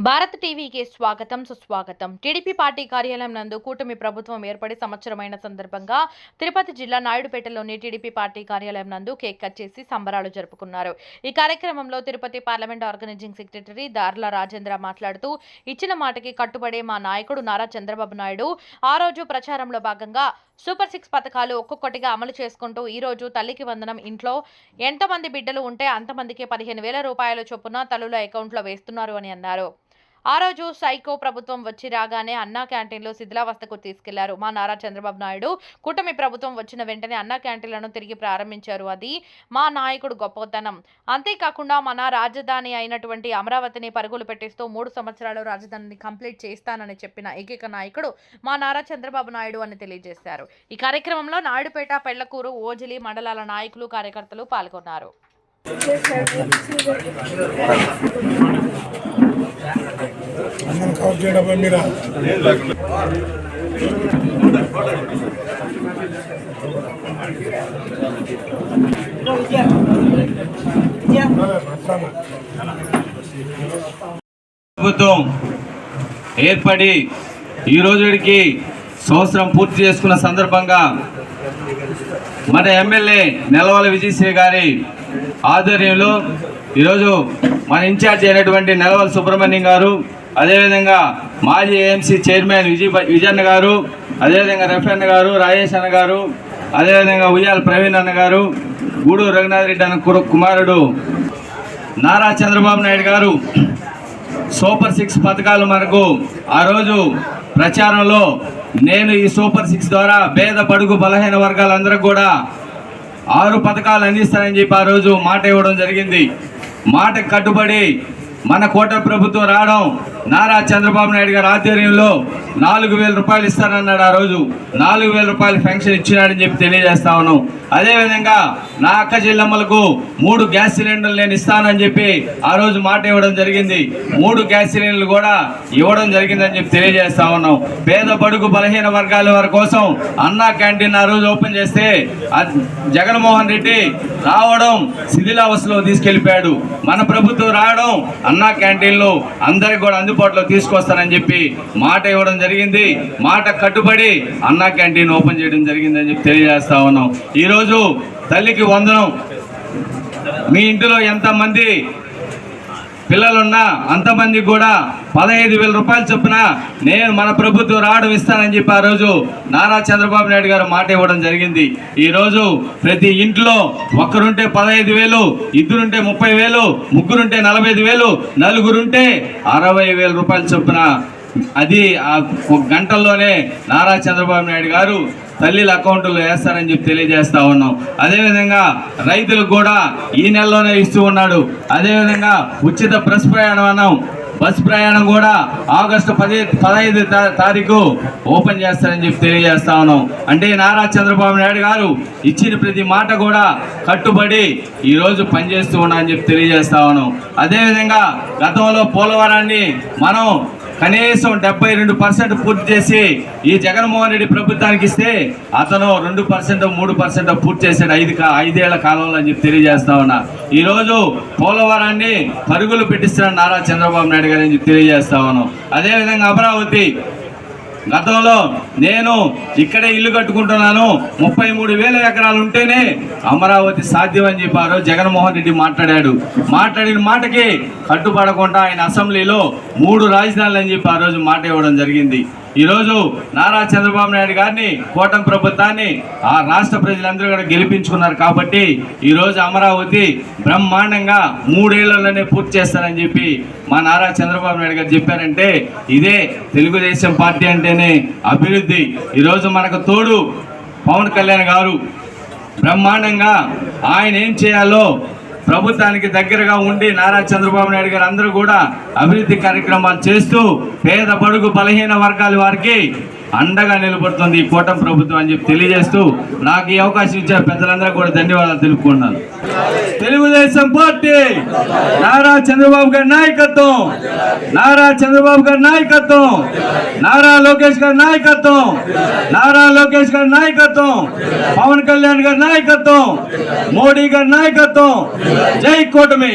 భారత్ టీవీకి స్వాగతం సుస్వాగతం. టీడీపీ పార్టీ కార్యాలయం నందు కూటమి ప్రభుత్వం ఏర్పడి సంవత్సరమైన సందర్భంగా తిరుపతి జిల్లా నాయుడుపేటలోని టీడీపీ పార్టీ కార్యాలయం నందు కేక్ కట్ చేసి సంబరాలు జరుపుకున్నారు. ఈ కార్యక్రమంలో తిరుపతి పార్లమెంట్ ఆర్గనైజింగ్ సెక్రటరీ దార్ల రాజేంద్ర మాట్లాడుతూ ఇచ్చిన మాటకి కట్టుబడే మా నాయకుడు నారా చంద్రబాబు నాయుడు ఆ రోజు ప్రచారంలో భాగంగా సూపర్ సిక్స్ పథకాలు ఒక్కొక్కటిగా అమలు చేసుకుంటూ ఈ రోజు తల్లికి వందనం ఇంట్లో ఎంతమంది బిడ్డలు ఉంటే అంతమందికి పదిహేను వేల రూపాయల చొప్పున తల్లుల అకౌంట్లో వేస్తున్నారు అని అన్నారు. ఆ రోజు సైకో ప్రభుత్వం వచ్చి రాగానే అన్నా క్యాంటీన్లు శిథిలావస్థకు తీసుకెళ్ళారు. మా నారా చంద్రబాబు నాయుడు కూటమి ప్రభుత్వం వచ్చిన వెంటనే అన్నా క్యాంటీన్లను తిరిగి ప్రారంభించారు. అది మా నాయకుడు గొప్పతనం. అంతేకాకుండా మన రాజధాని అయినటువంటి అమరావతిని పరుగులు పెట్టిస్తూ మూడు సంవత్సరాలు రాజధానిని కంప్లీట్ చేస్తానని చెప్పిన ఏకైక నాయకుడు మా నారా చంద్రబాబు నాయుడు అని తెలియజేశారు. ఈ కార్యక్రమంలో నాయుడుపేట పెళ్ళకూరు ఓజిలి మండలాల నాయకులు కార్యకర్తలు పాల్గొన్నారు. అందరం కవర్ చేయడం మీరా ప్రభుత్వం ఏర్పడి ఈ రోజుకి సంవత్సరం పూర్తి చేసుకున్న సందర్భంగా మన ఎమ్మెల్యే నెలవల విజయశ్రీ గారి ఆధ్వర్యంలో ఈరోజు మన ఇన్ఛార్జ్ అయినటువంటి నెలవల్ సుబ్రహ్మణ్యం గారు అదేవిధంగా మాజీ ఏఎంసీ చైర్మన్ విజయ్ విజయన్న గారు అదేవిధంగా రఫీ అన్న గారు రాజేష్ అన్న గారు అదేవిధంగా ఉయ్యాల ప్రవీణ్ అన్న గారు గూడూరు రఘునాథ్ రెడ్డి అన్న కుమారుడు నారా చంద్రబాబు నాయుడు గారు సూపర్ సిక్స్ పథకాలు మనకు ఆ రోజు ప్రచారంలో నేను ఈ సూపర్ సిక్స్ ద్వారా పేద పడుగు బలహీన వర్గాలందరికీ కూడా ఆరు పథకాలు అందిస్తానని చెప్పి ఆ రోజు మాట ఇవ్వడం జరిగింది. మాటకు కట్టుబడి మన కోట ప్రభుత్వం రావడం నారా చంద్రబాబు నాయుడు గారి ఆధ్వర్యంలో నాలుగు వేల రూపాయలు ఇస్తానన్నాడు ఆ రోజు. నాలుగు వేల రూపాయలు పెన్షన్ ఇచ్చినాడని చెప్పి తెలియజేస్తా ఉన్నాం. అదేవిధంగా నా అక్క చెల్లెమ్మలకు మూడు గ్యాస్ సిలిండర్లు నేను ఇస్తానని చెప్పి ఆ రోజు మాట ఇవ్వడం జరిగింది. మూడు గ్యాస్ సిలిండర్లు కూడా ఇవ్వడం జరిగిందని చెప్పి తెలియజేస్తా ఉన్నాం. పేద బడుగు బలహీన వర్గాల వారి కోసం అన్నా క్యాంటీన్ ఆ రోజు ఓపెన్ చేస్తే జగన్మోహన్ రెడ్డి రావడం శిథిలావస్థలో తీసుకెళ్ళిపోయాడు మన ప్రభుత్వం రావడం అన్నా క్యాంటీన్లు అందరికి కూడా అందుబాటులో తీసుకొస్తానని చెప్పి మాట ఇవ్వడం జరిగింది. మాట కట్టుబడి అన్నా క్యాంటీన్ ఓపెన్ చేయడం జరిగిందని చెప్పి తెలియజేస్తా ఉన్నాం. ఈరోజు తల్లికి వందనం. మీ ఇంటిలో ఎంతమంది పిల్లలున్నా అంతమంది కూడా పదహైదు వేల రూపాయలు చొప్పున నేను మన ప్రభుత్వం రావడం ఇస్తానని చెప్పి ఆ రోజు నారా చంద్రబాబు నాయుడు గారు మాట ఇవ్వడం జరిగింది. ఈరోజు ప్రతి ఇంట్లో ఒక్కరుంటే పదహైదు వేలు ఇద్దరుంటే ముప్పై వేలు ముగ్గురుంటే నలభై ఐదు వేలు నలుగురుంటే అరవై వేల రూపాయలు చొప్పున. అది ఆ ఒక గంటల్లోనే నారా చంద్రబాబు నాయుడు గారు తల్లిల అకౌంట్లో వేస్తారని చెప్పి తెలియజేస్తా ఉన్నాం. అదేవిధంగా రైతులకు కూడా ఈ నెలలోనే ఇస్తూ ఉన్నాడు. అదేవిధంగా ఉచిత బస్ ప్రయాణం అన్నాం. బస్ ప్రయాణం కూడా ఆగస్టు పది పదహైదు తారీఖు ఓపెన్ చేస్తారని చెప్పి తెలియజేస్తా ఉన్నాం. అంటే నారా చంద్రబాబు నాయుడు గారు ఇచ్చిన ప్రతి మాట కూడా కట్టుబడి ఈరోజు పనిచేస్తూ ఉన్నా అని చెప్పి తెలియజేస్తా ఉన్నాం. అదేవిధంగా గతంలో పోలవరాన్ని మనం కనీసం డెబ్బై రెండు పర్సెంట్ పూర్తి చేసి ఈ జగన్మోహన్ రెడ్డి ప్రభుత్వానికి ఇస్తే అతను రెండు పర్సెంట్ మూడు పర్సెంట్ పూర్తి చేశాడు ఐదు ఐదేళ్ళ కాలంలో అని చెప్పి తెలియజేస్తా ఉన్నా. ఈరోజు పోలవరాన్ని పరుగులు పెట్టిస్తున్నాడు నారా చంద్రబాబు నాయుడు గారు అని చెప్పి తెలియజేస్తా ఉన్నాం. అదేవిధంగా అమరావతి గతంలో నేను ఇక్కడే ఇల్లు కట్టుకుంటున్నాను. ముప్పై మూడు వేల ఎకరాలు ఉంటేనే అమరావతి సాధ్యం అని చెప్పారు జగన్మోహన్ రెడ్డి మాట్లాడాడు. మాట్లాడిన మాటకి కట్టుబడకుండా ఆయన అసెంబ్లీలో మూడు రాజధానులు అని చెప్పి ఆ రోజు మాట ఇవ్వడం జరిగింది. ఈరోజు నారా చంద్రబాబు నాయుడు గారిని కూటమి ప్రభుత్వాన్ని ఆ రాష్ట్ర ప్రజలందరూ కూడా గెలిపించుకున్నారు కాబట్టి ఈరోజు అమరావతి బ్రహ్మాండంగా మూడేళ్ళలోనే పూర్తి చేస్తారని చెప్పి మా నారా చంద్రబాబు నాయుడు గారు చెప్పారంటే ఇదే తెలుగుదేశం పార్టీ అంటేనే అభివృద్ధి. ఈరోజు మనకు తోడు పవన్ కళ్యాణ్ గారు. బ్రహ్మాండంగా ఆయన ఏం చేయాలో ప్రభుత్వానికి దగ్గరగా ఉండి నారా చంద్రబాబు నాయుడు గారు అందరూ కూడా అభివృద్ధి కార్యక్రమాలు చేస్తూ పేద బడుగు బలహీన వర్గాల వారికి అండగా నిలబడుతుంది ఈ కూటమి ప్రభుత్వం అని చెప్పి తెలియజేస్తూ నాకు ఈ అవకాశం ఇచ్చిన పెద్దలందరూ కూడా ధన్యవాదాలు తెలుపుకున్నాను తెలుగుదేశం పార్టీ నారా చంద్రబాబు గారి నాయకత్వం నారా చంద్రబాబు గారి నాయకత్వం నారా లోకేష్ గారి నాయకత్వం నారా లోకేష్ గారి నాయకత్వం పవన్ కళ్యాణ్ గారి నాయకత్వం మోడీ గారి నాయకత్వం. జై కూటమి.